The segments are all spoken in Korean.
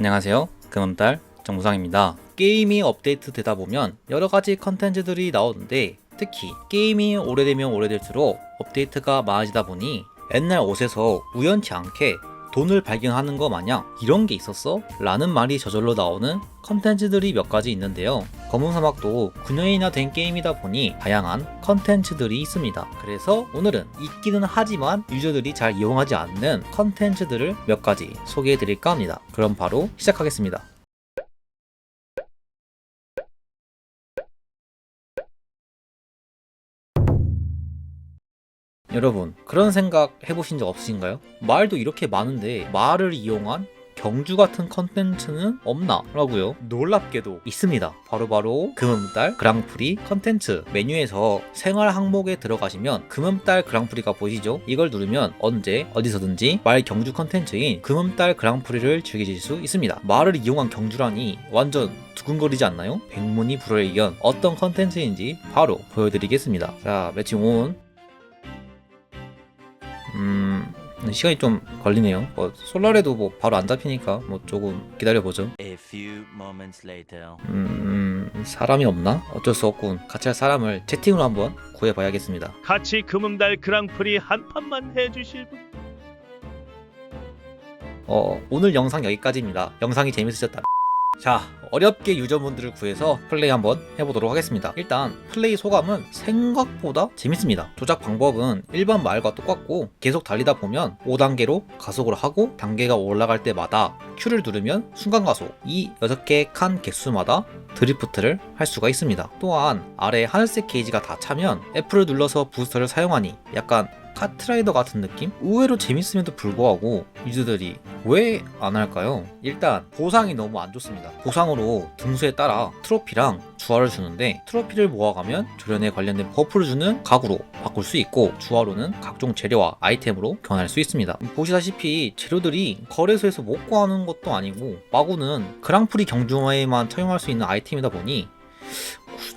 안녕하세요. 금음달 정무상입니다. 게임이 업데이트 되다 보면 여러 가지 컨텐츠들이 나오는데 특히 게임이 오래되면 오래될수록 업데이트가 많아지다 보니 옛날 옷에서 우연치 않게 돈을 발견하는 거 마냥 이런 게 있었어? 라는 말이 저절로 나오는 컨텐츠들이 몇 가지 있는데요. 검은 사막도 9년이나 된 게임이다 보니 다양한 컨텐츠들이 있습니다. 그래서 오늘은 있기는 하지만 유저들이 잘 이용하지 않는 컨텐츠들을 몇 가지 소개해 드릴까 합니다. 그럼 바로 시작하겠습니다. 여러분 그런 생각 해보신 적 없으신가요? 말도 이렇게 많은데 말을 이용한 경주 같은 컨텐츠는 없나? 라고요 놀랍게도 있습니다 바로 바로 금음달 그랑프리 컨텐츠 메뉴에서 생활 항목에 들어가시면 금음달 그랑프리가 보이시죠? 이걸 누르면 언제 어디서든지 말 경주 컨텐츠인 금음달 그랑프리를 즐기실 수 있습니다 말을 이용한 경주라니 완전 두근거리지 않나요? 백문이 불여일견 어떤 컨텐츠인지 바로 보여드리겠습니다 자 매칭 온 시간이 좀 걸리네요. 뭐 솔라레도 뭐 바로 안 잡히니까 뭐 조금 기다려 보죠. 음, 음, 사람이 없나? 어쩔 수 없군. 같이 할 사람을 채팅으로 한번 구해봐야겠습니다. 같이 금음달 그랑프리 한 판만 해주실 분? 어, 오늘 영상 여기까지입니다. 영상이 재밌으셨다. 자, 어렵게 유저분들을 구해서 플레이 한번 해보도록 하겠습니다. 일단 플레이 소감은 생각보다 재밌습니다. 조작 방법은 일반 말과 똑같고 계속 달리다 보면 5단계로 가속을 하고 단계가 올라갈 때마다 Q를 누르면 순간 가속 이 6개 칸 개수마다 드리프트를 할 수가 있습니다. 또한 아래 하늘색 게이지가 다 차면 F를 눌러서 부스터를 사용하니 약간 카트라이더 같은 느낌? 의외로 재밌음에도 불구하고 유저들이 왜 안 할까요? 일단 보상이 너무 안 좋습니다. 보상으로 등수에 따라 트로피랑 주화를 주는데 트로피를 모아가면 조련에 관련된 버프를 주는 가구로 바꿀 수 있고 주화로는 각종 재료와 아이템으로 교환할 수 있습니다. 보시다시피 재료들이 거래소에서 못 구하는 것도 아니고 마구는 그랑프리 경주에만 차용할 수 있는 아이템이다 보니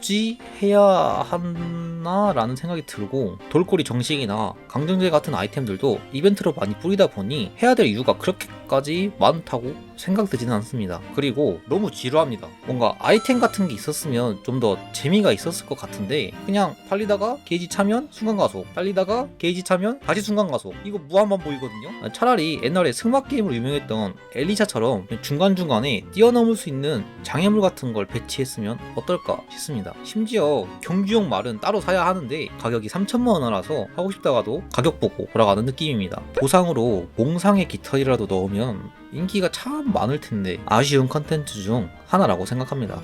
굳이 해야 하나라는 생각이 들고 돌고리 정식이나 강정제 같은 아이템들도 이벤트로 많이 뿌리다 보니 해야 될 이유가 그렇게 까지 많다고 생각되지는 않습니다. 그리고 너무 지루합니다. 뭔가 아이템 같은 게 있었으면 좀 더 재미가 있었을 것 같은데 그냥 달리다가 게이지 차면 순간 가속, 달리다가 게이지 차면 다시 순간 가속. 이거 무한반 보이거든요. 차라리 옛날에 승마 게임으로 유명했던 엘리샤처럼 중간 중간에 뛰어넘을 수 있는 장애물 같은 걸 배치했으면 어떨까 싶습니다. 심지어 경주용 말은 따로 사야 하는데 가격이 3천만 원이라서 하고 싶다가도 가격 보고 돌아가는 느낌입니다. 보상으로 몽상의 깃털이라도 넣으면 인기가 참 많을 텐데 아쉬운 컨텐츠 중 하나라고 생각합니다.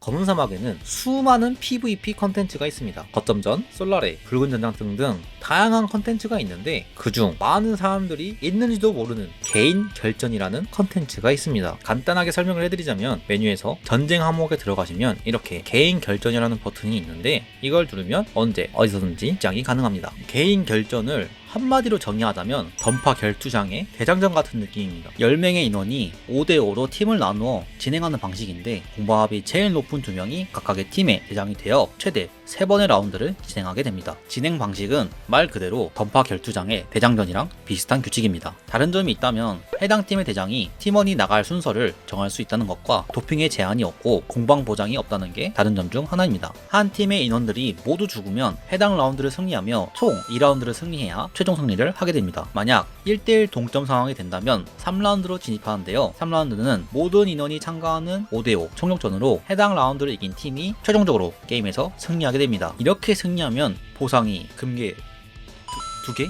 검은 사막에는 수많은 PVP 컨텐츠가 있습니다. 거점전, 솔라레, 붉은 전장 등등 다양한 컨텐츠가 있는데 그중 많은 사람들이 있는지도 모르는 개인 결전이라는 컨텐츠가 있습니다. 간단하게 설명을 해드리자면 메뉴에서 전쟁 항목에 들어가시면 이렇게 개인 결전이라는 버튼이 있는데 이걸 누르면 언제 어디서든지 입장이 가능합니다. 개인 결전을 한마디로 정의하자면 던파 결투장의 대장전 같은 느낌입니다. 10명의 인원이 5대5로 팀을 나누어 진행하는 방식인데 공방합이 제일 높은 두 명이 각각의 팀의 대장이 되어 최대 3번의 라운드를 진행하게 됩니다. 진행 방식은 말 그대로 던파 결투장의 대장전이랑 비슷한 규칙입니다. 다른 점이 있다면 해당 팀의 대장이 팀원이 나갈 순서를 정할 수 있다는 것과 도핑에 제한이 없고 공방 보장이 없다는 게 다른 점 중 하나입니다. 한 팀의 인원들이 모두 죽으면 해당 라운드를 승리하며 총 2라운드를 승리해야 최종 승리를 하게 됩니다. 만약 1대1 동점 상황이 된다면 3라운드로 진입하는데요. 3라운드는 모든 인원이 참가하는 5대5 총력전으로 해당 라운드를 이긴 팀이 최종적으로 게임에서 승리하게 됩니다. 이렇게 승리하면 보상이 금괴 두, 두 개?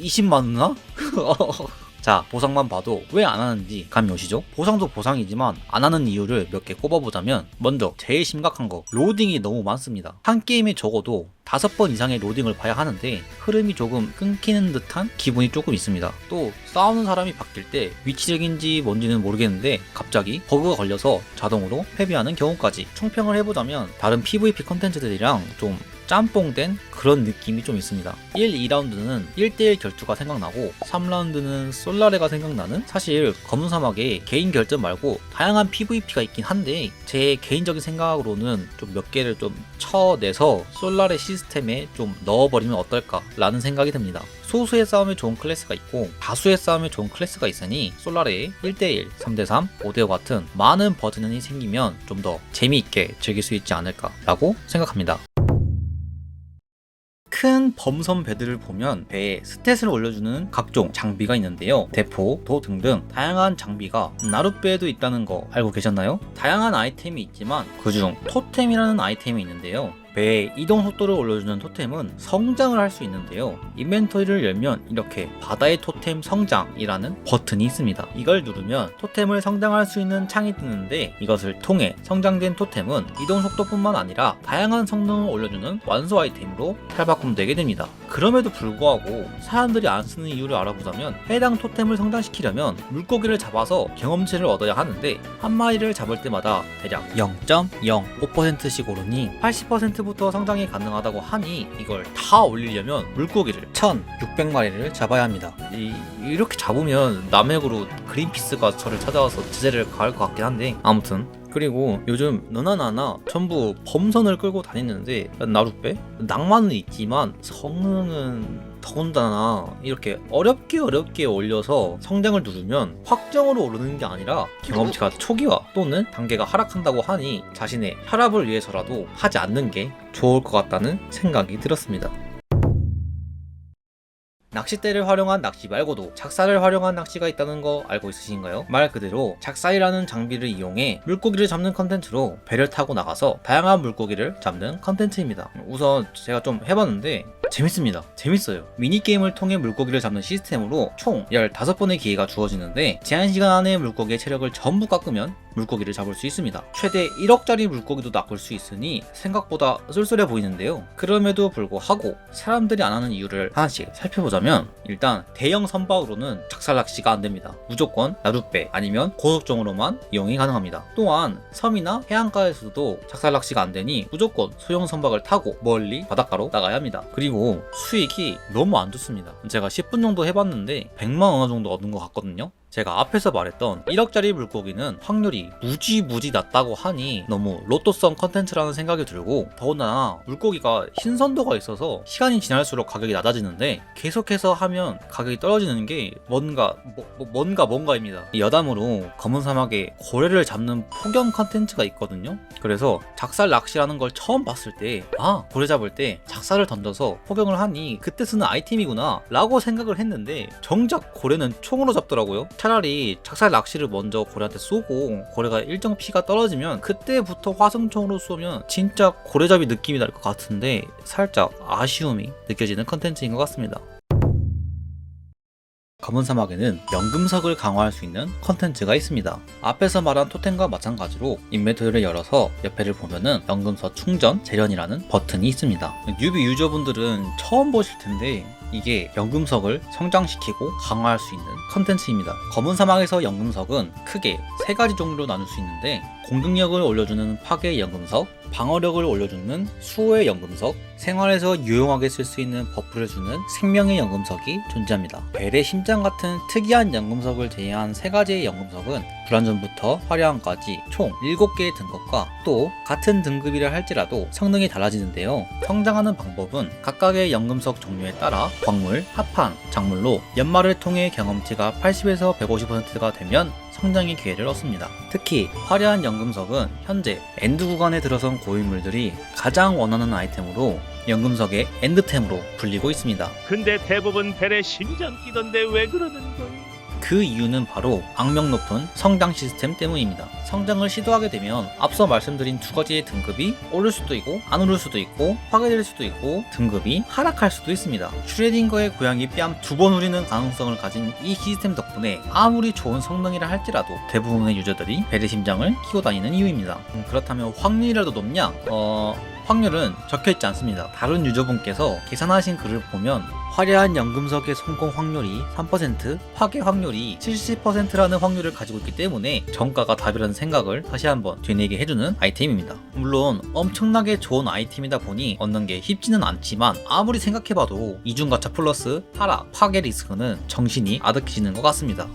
20만 원나? 자, 보상만 봐도 왜 안 하는지 감이 오시죠? 보상도 보상이지만 안 하는 이유를 몇 개 꼽아보자면 먼저 제일 심각한 거 로딩이 너무 많습니다. 한 게임에 적어도 다섯 번 이상의 로딩을 봐야 하는데 흐름이 조금 끊기는 듯한 기분이 조금 있습니다. 또 싸우는 사람이 바뀔 때 위치적인지 뭔지는 모르겠는데 갑자기 버그가 걸려서 자동으로 패배하는 경우까지 총평을 해보자면 다른 PVP 컨텐츠들이랑 좀 짬뽕된 그런 느낌이 좀 있습니다. 1, 2라운드는 1대1 결투가 생각나고 3라운드는 솔라레가 생각나는 사실 검은 사막에 개인 결전 말고 다양한 PVP가 있긴 한데 제 개인적인 생각으로는 좀 몇 개를 좀 쳐내서 솔라레 시스템에 좀 넣어버리면 어떨까라는 생각이 듭니다. 소수의 싸움에 좋은 클래스가 있고 다수의 싸움에 좋은 클래스가 있으니 솔라레의 1대1, 3대3, 5대5 같은 많은 버전이 생기면 좀 더 재미있게 즐길 수 있지 않을까라고 생각합니다. 큰 범선 배들을 보면 배에 스탯을 올려주는 각종 장비가 있는데요. 대포, 도 등등 다양한 장비가 나룻배에도 있다는 거 알고 계셨나요? 다양한 아이템이 있지만 그중 토템이라는 아이템이 있는데요. 배의 이동 속도를 올려주는 토템은 성장을 할 수 있는데요. 인벤토리를 열면 이렇게 바다의 토템 성장이라는 버튼이 있습니다. 이걸 누르면 토템을 성장할 수 있는 창이 뜨는데 이것을 통해 성장된 토템은 이동 속도뿐만 아니라 다양한 성능을 올려주는 완소 아이템으로 탈바꿈되게 됩니다. 그럼에도 불구하고 사람들이 안 쓰는 이유를 알아보자면 해당 토템을 성장시키려면 물고기를 잡아서 경험치를 얻어야 하는데 한 마리를 잡을 때마다 대략 0.05%씩 오르니 80% 부터 성장이 가능하다고 하니 이걸 다 올리려면 물고기를 1600마리를 잡아야 합니다. 이, 이렇게 잡으면 남핵으로 그린피스가 저를 찾아와서 제재를 가할 것 같긴 한데 아무튼 그리고 요즘 너나 나나 전부 범선을 끌고 다니는데 나룻배 낭만은 있지만 성능은 더군다나 이렇게 어렵게 어렵게 올려서 성장을 누르면 확정으로 오르는 게 아니라 경험치가 초기화 또는 단계가 하락한다고 하니 자신의 혈압을 위해서라도 하지 않는 게 좋을 것 같다는 생각이 들었습니다. 낚싯대를 활용한 낚시 말고도 작살을 활용한 낚시가 있다는 거 알고 있으신가요? 말 그대로 작살이라는 장비를 이용해 물고기를 잡는 컨텐츠로 배를 타고 나가서 다양한 물고기를 잡는 컨텐츠입니다. 우선 제가 좀 해봤는데 재밌습니다. 재밌어요. 미니게임을 통해 물고기를 잡는 시스템으로 총 15번의 기회가 주어지는데 제한 시간 안에 물고기의 체력을 전부 깎으면 물고기를 잡을 수 있습니다. 최대 1억짜리 물고기도 낚을 수 있으니 생각보다 쏠쏠해 보이는데요. 그럼에도 불구하고 사람들이 안 하는 이유를 하나씩 살펴보자면 일단 대형 선박으로는 작살 낚시가 안 됩니다. 무조건 나룻배 아니면 고속정으로만 이용이 가능합니다. 또한 섬이나 해안가에서도 작살 낚시가 안 되니 무조건 소형 선박을 타고 멀리 바닷가로 나가야 합니다. 그리고 수익이 너무 안 좋습니다. 제가 10분 정도 해봤는데 100만 원 정도 얻은 것 같거든요. 제가 앞에서 말했던 1억짜리 물고기는 확률이 무지무지 낮다고 하니 너무 로또성 컨텐츠라는 생각이 들고 더군다나 물고기가 신선도가 있어서 시간이 지날수록 가격이 낮아지는데 계속해서 하면 가격이 떨어지는 게 뭔가 뭐- 뭐- 뭔가 뭔가입니다. 이 여담으로 검은 사막에 고래를 잡는 폭염 컨텐츠가 있거든요. 그래서 작살 낚시라는 걸 처음 봤을 때 아 고래 잡을 때 작살을 던져서 포경을 하니 그때 쓰는 아이템이구나 라고 생각을 했는데 정작 고래는 총으로 잡더라고요. 차라리 작살 낚시를 먼저 고래한테 쏘고 고래가 일정 피가 떨어지면 그때부터 화성총으로 쏘면 진짜 고래잡이 느낌이 날 것 같은데 살짝 아쉬움이 느껴지는 컨텐츠인 것 같습니다. 검은 사막에는 연금석을 강화할 수 있는 컨텐츠가 있습니다. 앞에서 말한 토템과 마찬가지로 인벤토리를 열어서 옆에를 보면은 연금석 충전 재련이라는 버튼이 있습니다. 뉴비 유저분들은 처음 보실 텐데 이게 연금석을 성장시키고 강화할 수 있는 컨텐츠입니다. 검은 사막에서 연금석은 크게 세 가지 종류로 나눌 수 있는데 공격력을 올려주는 파괴 연금석, 방어력을 올려주는 수호의 연금석, 생활에서 유용하게 쓸 수 있는 버프를 주는 생명의 연금석이 존재합니다. 벨의 심장 같은 특이한 연금석을 제외한 세 가지의 연금석은 불안전부터 화려함까지 총 7개의 등급과 또 같은 등급이라 할지라도 성능이 달라지는데요. 성장하는 방법은 각각의 연금석 종류에 따라 광물, 합판, 작물로 연말을 통해 경험치가 80에서 150%가 되면 성장의 기회를 얻습니다. 특히 화려한 연금석은 현재 엔드 구간에 들어선 고인물들이 가장 원하는 아이템으로 연금석의 엔드템으로 불리고 있습니다. 근데 대부분 벨에 심장 뛰던데 왜 그러는 거야? 그 이유는 바로 악명 높은 성장 시스템 때문입니다. 성장을 시도하게 되면 앞서 말씀드린 두 가지의 등급이 오를 수도 있고 안 오를 수도 있고 파괴될 수도 있고 등급이 하락할 수도 있습니다. 슈레딩거의 고양이 뺨 두 번 후리는 가능성을 가진 이 시스템 덕분에 아무리 좋은 성능이라 할지라도 대부분의 유저들이 배의 심장을 키고 다니는 이유입니다. 음, 그렇다면 확률이라도 높냐? 어... 확률은 적혀있지 않습니다. 다른 유저분께서 계산하신 글을 보면 화려한 연금석의 성공 확률이 3%, 파괴 확률이 70%라는 확률을 가지고 있기 때문에 정가가 답이라는 생각을 다시 한번 되뇌게 해주는 아이템입니다. 물론 엄청나게 좋은 아이템이다 보니 얻는 게 쉽지는 않지만 아무리 생각해봐도 이중가차 플러스 하락, 파괴 리스크는 정신이 아득해지는 것 같습니다.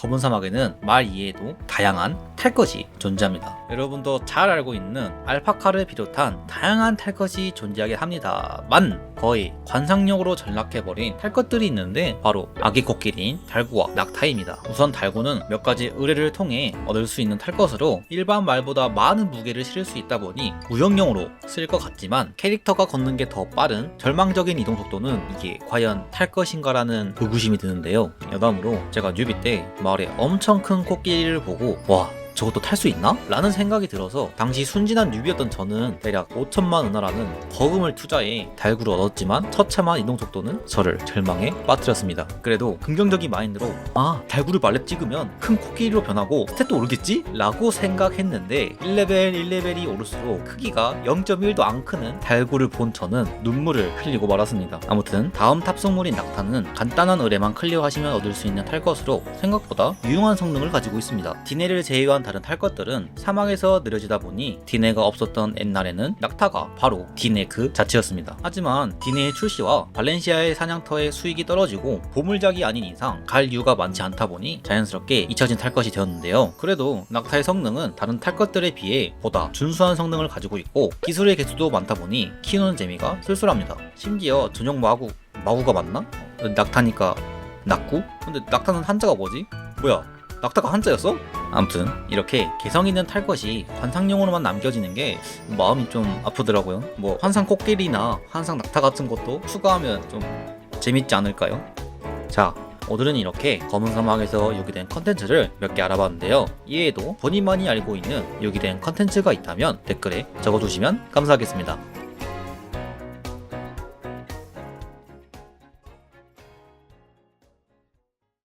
검은 사막에는 말 이외에도 다양한 탈 것이 존재합니다. 여러분도 잘 알고 있는 알파카를 비롯한 다양한 탈 것이 존재하게 합니다만 거의 관상용으로 전락해버린 탈 것들이 있는데 바로 아기 코끼리인 달구와 낙타입니다. 우선 달구는 몇 가지 의뢰를 통해 얻을 수 있는 탈 것으로 일반 말보다 많은 무게를 실을 수 있다 보니 무역용으로 쓸 것 같지만 캐릭터가 걷는 게 더 빠른 절망적인 이동 속도는 이게 과연 탈 것인가라는 의구심이 드는데요. 여담으로 제가 뉴비 때 마을에 엄청 큰 코끼리를 보고 와 저것도 탈 수 있나? 라는 생각이 들어서 당시 순진한 뉴비였던 저는 대략 5천만 은하라는 거금을 투자해 달구를 얻었지만 처참한 이동 속도는 저를 절망에 빠뜨렸습니다. 그래도 긍정적인 마인드로 아 달구를 말렙 찍으면 큰 코끼리로 변하고 스탯도 오르겠지? 라고 생각했는데 1레벨 1레벨이 오를수록 크기가 0.1도 안 크는 달구를 본 저는 눈물을 흘리고 말았습니다. 아무튼 다음 탑승물인 낙타는 간단한 의뢰만 클리어하시면 얻을 수 있는 탈 것으로 생각보다 유용한 성능을 가지고 있습니다. 디네를 제외한 다른 탈 것들은 사막에서 느려지다 보니 디네가 없었던 옛날에는 낙타가 바로 디네 그 자체였습니다. 하지만 디네의 출시와 발렌시아의 사냥터의 수익이 떨어지고 보물작이 아닌 이상 갈 이유가 많지 않다 보니 자연스럽게 잊혀진 탈 것이 되었는데요. 그래도 낙타의 성능은 다른 탈 것들에 비해 보다 준수한 성능을 가지고 있고 기술의 개수도 많다 보니 키우는 재미가 쏠쏠합니다. 심지어 전용 마구 마구가 맞나? 어, 낙타니까 낙구? 근데 낙타는 한자가 뭐지? 뭐야? 낙타가 한자였어? 아무튼 이렇게 개성 있는 탈 것이 관상용으로만 남겨지는 게 마음이 좀 아프더라고요. 뭐 환상 코끼리나 환상 낙타 같은 것도 추가하면 좀 재밌지 않을까요? 자, 오늘은 이렇게 검은 사막에서 유기된 컨텐츠를 몇 개 알아봤는데요. 이외에도 본인만이 알고 있는 유기된 컨텐츠가 있다면 댓글에 적어주시면 감사하겠습니다.